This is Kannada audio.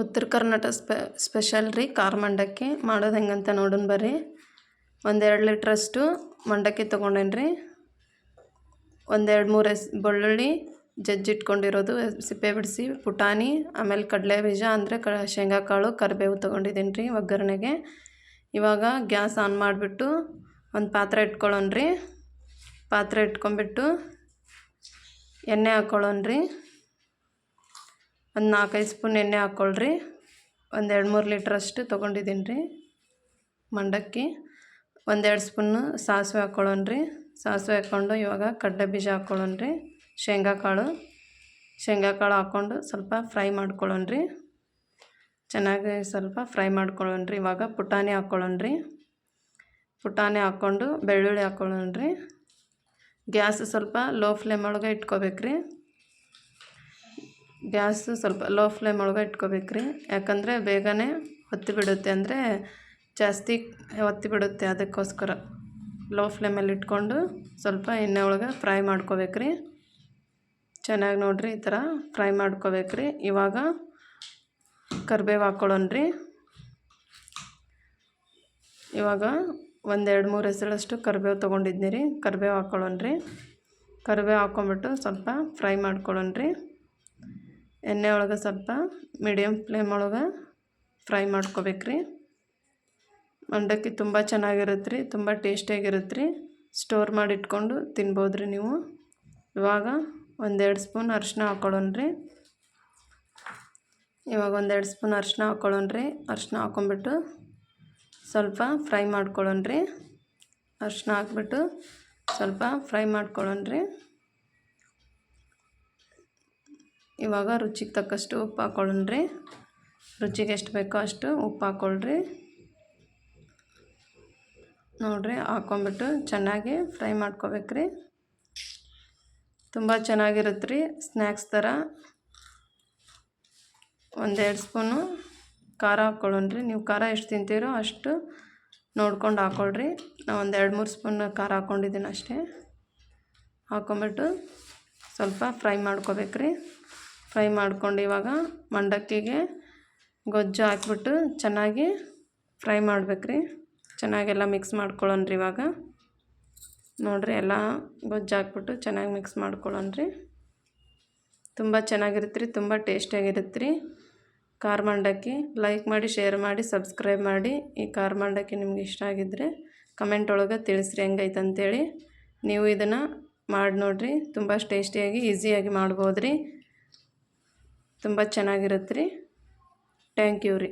ಉತ್ತರ ಕರ್ನಾಟಕ ಸ್ಪೆ ಸ್ಪೆಷಲ್ ರೀ ಖಾರ ಮಂಡಕ್ಕಿ. ಮಾಡೋದು ಹೆಂಗಂತ ನೋಡೋಣ ಬರ್ರಿ. ಒಂದೆರಡು ಲೀಟ್ರಷ್ಟು ಮಂಡಕ್ಕಿ ತೊಗೊಂಡೇನಿ ರೀ. ಒಂದೆರಡು ಮೂರು ಎಸ್, ಬೆಳ್ಳುಳ್ಳಿ ಜಜ್ಜಿಟ್ಕೊಂಡಿರೋದು ಸಿಪ್ಪೆ ಬಿಡಿಸಿ, ಪುಟಾಣಿ, ಆಮೇಲೆ ಕಡಲೆ ಬೀಜ ಅಂದರೆ ಕ, ಶೇಂಗಾ ಕಾಳು, ಕರಿಬೇವು ತೊಗೊಂಡಿದ್ದೀನಿ ರೀ ಒಗ್ಗರಣೆಗೆ. ಇವಾಗ ಗ್ಯಾಸ್ ಆನ್ ಮಾಡಿಬಿಟ್ಟು ಒಂದು ಪಾತ್ರೆ ಇಟ್ಕೊಳ್ಳೋಣ ರೀ. ಪಾತ್ರೆ ಇಟ್ಕೊಂಬಿಟ್ಟು ಎಣ್ಣೆ ಹಾಕ್ಕೊಳ್ಳೋಣ ರೀ. ಒಂದು ನಾಲ್ಕೈದು ಸ್ಪೂನ್ ಎಣ್ಣೆ ಹಾಕ್ಕೊಳ್ರಿ. ಒಂದು ಎರಡು ಮೂರು ಲೀಟ್ರಷ್ಟು ತೊಗೊಂಡಿದ್ದೀನಿ ರೀ. ಮಂಡಕ್ಕಿ ಒಂದೆರಡು ಸ್ಪೂನು ಸಾಸಿವೆ ಹಾಕ್ಕೊಳ್ಳೋಣ ರೀ. ಸಾಸಿವೆ ಹಾಕ್ಕೊಂಡು ಇವಾಗ ಕಡಲೆ ಬೀಜ ಹಾಕ್ಕೊಳ್ಳೋಣ ರೀ. ಶೇಂಗಾ ಕಾಳು ಶೇಂಗಾ ಕಾಳು ಹಾಕ್ಕೊಂಡು ಸ್ವಲ್ಪ ಫ್ರೈ ಮಾಡ್ಕೊಳ್ಳೋಣ ರೀ. ಚೆನ್ನಾಗಿ ಸ್ವಲ್ಪ ಫ್ರೈ ಮಾಡ್ಕೊಳ್ಳೋಣ ರೀ. ಇವಾಗ ಪುಟಾಣಿ ಹಾಕ್ಕೊಳ್ಳೋಣ ರೀ. ಪುಟಾಣಿ ಹಾಕ್ಕೊಂಡು ಬೆಳ್ಳುಳ್ಳಿ ಹಾಕ್ಕೊಳ್ಳೋಣ ರೀ. ಗ್ಯಾಸ್ ಸ್ವಲ್ಪ ಲೋ ಫ್ಲೇಮ್ ಒಳಗೆ ಇಟ್ಕೋಬೇಕು ರೀ. ಗ್ಯಾಸು ಸ್ವಲ್ಪ ಲೋ ಫ್ಲೇಮ್ ಒಳಗೆ ಇಟ್ಕೋಬೇಕು ರೀ. ಯಾಕಂದರೆ ಬೇಗನೆ ಹೊತ್ತಿ ಬಿಡುತ್ತೆ ಅಂದರೆ ಜಾಸ್ತಿ ಹೊತ್ತಿ ಬಿಡುತ್ತೆ ಅದಕ್ಕೋಸ್ಕರ. ಲೋ ಫ್ಲೇಮಲ್ಲಿ ಇಟ್ಕೊಂಡು ಸ್ವಲ್ಪ ಎಣ್ಣೆ ಒಳಗೆ ಫ್ರೈ ಮಾಡ್ಕೋಬೇಕು ರೀ. ಚೆನ್ನಾಗಿ ನೋಡಿರಿ ಈ ಥರ ಫ್ರೈ ಮಾಡ್ಕೋಬೇಕು ರೀ. ಇವಾಗ ಕರಿಬೇವು ಹಾಕ್ಕೊಳ್ಳೋಣ ರೀ. ಇವಾಗ ಒಂದೆರಡು ಮೂರು ಹೆಸರಷ್ಟು ಕರಿಬೇವು ತೊಗೊಂಡಿದ್ನಿ ರೀ. ಕರಿಬೇವು ಹಾಕ್ಕೊಳ್ಳೋಣ ರೀ. ಕರಿಬೇವು ಹಾಕ್ಕೊಂಬಿಟ್ಟು ಸ್ವಲ್ಪ ಫ್ರೈ ಮಾಡ್ಕೊಳ್ಳೋಣ ರೀ. ಎಣ್ಣೆ ಒಳಗೆ ಸ್ವಲ್ಪ ಮೀಡಿಯಮ್ ಫ್ಲೇಮ್ ಒಳಗೆ ಫ್ರೈ ಮಾಡ್ಕೋಬೇಕು ರೀ ಮಂಡಕ್ಕಿ ತುಂಬ ಚೆನ್ನಾಗಿರುತ್ತೆ ರೀ ತುಂಬ ಟೇಸ್ಟಿಯಾಗಿರುತ್ತೆ ರೀ ಸ್ಟೋರ್ ಮಾಡಿ ಇಟ್ಕೊಂಡು ತಿನ್ಬೋದು ರೀ ನೀವು. ಇವಾಗ ಒಂದೆರಡು ಸ್ಪೂನ್ ಅರಿಶಿನ ಹಾಕೊಳ್ಳೋಣ ರೀ ಇವಾಗ ಒಂದೆರಡು ಸ್ಪೂನ್ ಅರಿಶಿನ ಹಾಕೊಳ್ಳೋಣ ರೀ ಅರಿಶಿನ ಹಾಕ್ಕೊಂಬಿಟ್ಟು ಸ್ವಲ್ಪ ಫ್ರೈ ಮಾಡ್ಕೊಳ್ಳೋಣ ರೀ ಅರಿಶಿನ ಹಾಕ್ಬಿಟ್ಟು ಸ್ವಲ್ಪ ಫ್ರೈ ಮಾಡ್ಕೊಳ್ಳೋಣ ರೀ ಇವಾಗ ರುಚಿಗೆ ತಕ್ಕಷ್ಟು ಉಪ್ಪು ಹಾಕ್ಕೊಳ್ಳೋಣ್ರಿ ರುಚಿಗೆ ಎಷ್ಟು ಬೇಕೋ ಅಷ್ಟು ಉಪ್ಪು ಹಾಕ್ಕೊಳ್ರಿ ನೋಡಿರಿ ಹಾಕ್ಕೊಂಬಿಟ್ಟು ಚೆನ್ನಾಗಿ ಫ್ರೈ ಮಾಡ್ಕೋಬೇಕ್ರಿ. ತುಂಬ ಚೆನ್ನಾಗಿರುತ್ತೆ ರೀ ಸ್ನ್ಯಾಕ್ಸ್ ಥರ. ಒಂದೆರಡು ಸ್ಪೂನು ಖಾರ ಹಾಕ್ಕೊಳ್ಳೋಣ್ರಿ ನೀವು ಖಾರ ಎಷ್ಟು ತಿಂತೀರೋ ಅಷ್ಟು ನೋಡ್ಕೊಂಡು ಹಾಕ್ಕೊಳ್ರಿ ನಾವು ಒಂದು ಎರಡು ಮೂರು ಸ್ಪೂನ್ ಖಾರ ಹಾಕ್ಕೊಂಡಿದ್ದೀನಿ ಅಷ್ಟೇ ಹಾಕ್ಕೊಂಬಿಟ್ಟು ಸ್ವಲ್ಪ ಫ್ರೈ ಮಾಡ್ಕೋಬೇಕ್ರಿ. ಫ್ರೈ ಮಾಡ್ಕೊಂಡು ಇವಾಗ ಮಂಡಕ್ಕಿಗೆ ಗೊಜ್ಜು ಹಾಕ್ಬಿಟ್ಟು ಚೆನ್ನಾಗಿ ಫ್ರೈ ಮಾಡ್ಬೇಕ್ರಿ ಚೆನ್ನಾಗೆಲ್ಲ ಮಿಕ್ಸ್ ಮಾಡ್ಕೊಳ್ಳೋಣ್ರಿ ಇವಾಗ. ನೋಡಿರಿ ಎಲ್ಲ ಗೊಜ್ಜು ಹಾಕ್ಬಿಟ್ಟು ಚೆನ್ನಾಗಿ ಮಿಕ್ಸ್ ಮಾಡ್ಕೊಳ್ಳೋಣ್ರಿ ತುಂಬ ಚೆನ್ನಾಗಿರುತ್ತೆ ರೀ, ತುಂಬ ಟೇಸ್ಟಿಯಾಗಿರುತ್ತೆ ರೀ. ಖಾರ ಮಂಡಕ್ಕಿ ಲೈಕ್ ಮಾಡಿ, ಶೇರ್ ಮಾಡಿ, ಸಬ್ಸ್ಕ್ರೈಬ್ ಮಾಡಿ. ಈ ಖಾರ ಮಂಡಕ್ಕಿ ನಿಮ್ಗೆ ಇಷ್ಟ ಆಗಿದ್ದರೆ ಕಮೆಂಟ್ ಒಳಗೆ ತಿಳಿಸ್ರಿ ಹೆಂಗೈತೆ ಅಂತೇಳಿ. ನೀವು ಇದನ್ನು ಮಾಡಿ ನೋಡಿರಿ, ತುಂಬ ಟೇಸ್ಟಿಯಾಗಿ, ಈಸಿಯಾಗಿ ಮಾಡ್ಬೋದು ರೀ. ತುಂಬ ಚೆನ್ನಾಗಿರುತ್ತೆ ರೀ. ಟ್ಯಾಂಕ್ ಯು ರೀ.